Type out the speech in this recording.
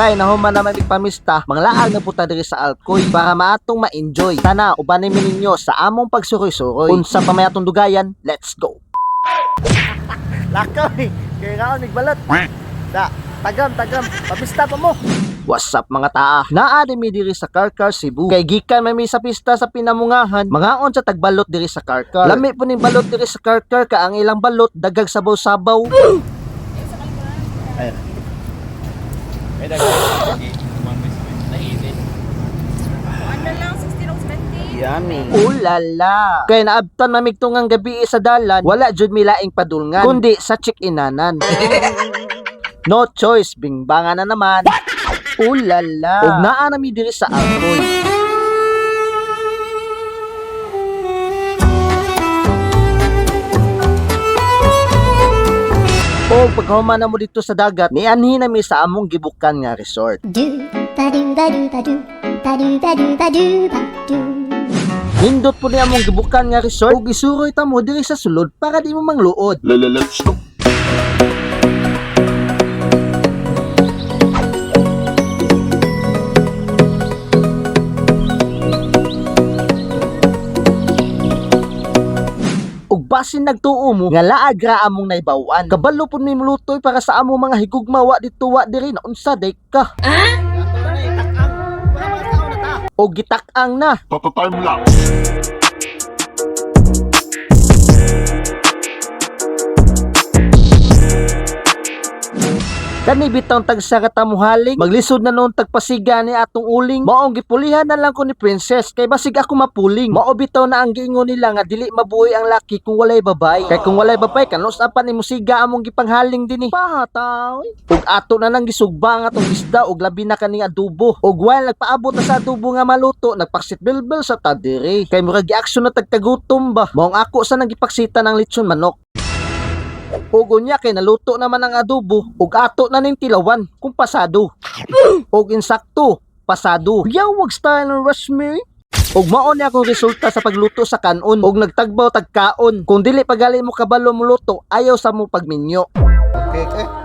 Kay nahuman naman pamista, manglaag na puta diri sa Alcoy para maatong ma-enjoy. Tana, ubanin mi ninyo sa among pagsuroy-suroy. Unsa pa may atong dugayan, let's go. Lakaw, kaya nga nagbalot. Da, tagam, tagam, pamista pa mo. What's up mga taa? Naadi mi diri sa Karkar Cebu. Kay gikan may mi sa pista sa pinamungahan, mga on sa tagbalot diri sa Karkar. Lami po ning balot diri sa Karkar ka ang ilang balot dagag sabaw-sabaw. Ayun. Ano lang, 16 o 20? Yummy. Ulala. Kaya naabtan mamigtong ang gabi sa dalan, wala jud mi laing padulngan, kundi sa chick-inanan. no choice, bingbangan na naman. Ulala. Ug naa na mi diri sa Alcoy. O pagkahuman na mo dito sa dagat, nianhi na mi sa among gibukan nga resort. do ba do ba do ba do ba do ba do ba do ba do Nindot po niya mong gibukan nga resort ug isuroy ta mo diri sa sulod para di mo mangluod. Let's go. ug basin nagtuo mo nga laag ra among naibawan kabalo pud mi mulutoy para sa among mga higugmawa dito wa diri na unsa day ka o gitak-ang na Tata-time lang. Kani bitang tagsa katamuhaling maglisod na noon tagpasiga ni atong uling. Maong gipulihan na lang ko ni princess kay basig ako mapuling. Mao bitaw na ang giingon nila nga dili mabuhi ang laki kung walay babay. Kay kung walay babay kanos apan ni musiga among gipanghaling dinhi pahataw. Ug ato na nang gisugba nga atong isda ug labi na kaning adobo ug while nagpaabot na sa adobo nga maluto nagpaksit bilbil sa tadiri. Kay murag gi-action na tagkagutom ba? Maong ako sa nang gipaksita ng lechon manok Ug unya kay naluto naman ang adobo ug ato na ning tilawan kung pasado. ug insakto, pasado. Yawag style ng rosemary. Ug mao ni akong resulta sa pagluto sa kanon ug nagtagbaw tagkaon. Kung dili pagali mo kabalo mo luto, ayaw sa mo pagminyo. Okay, okay.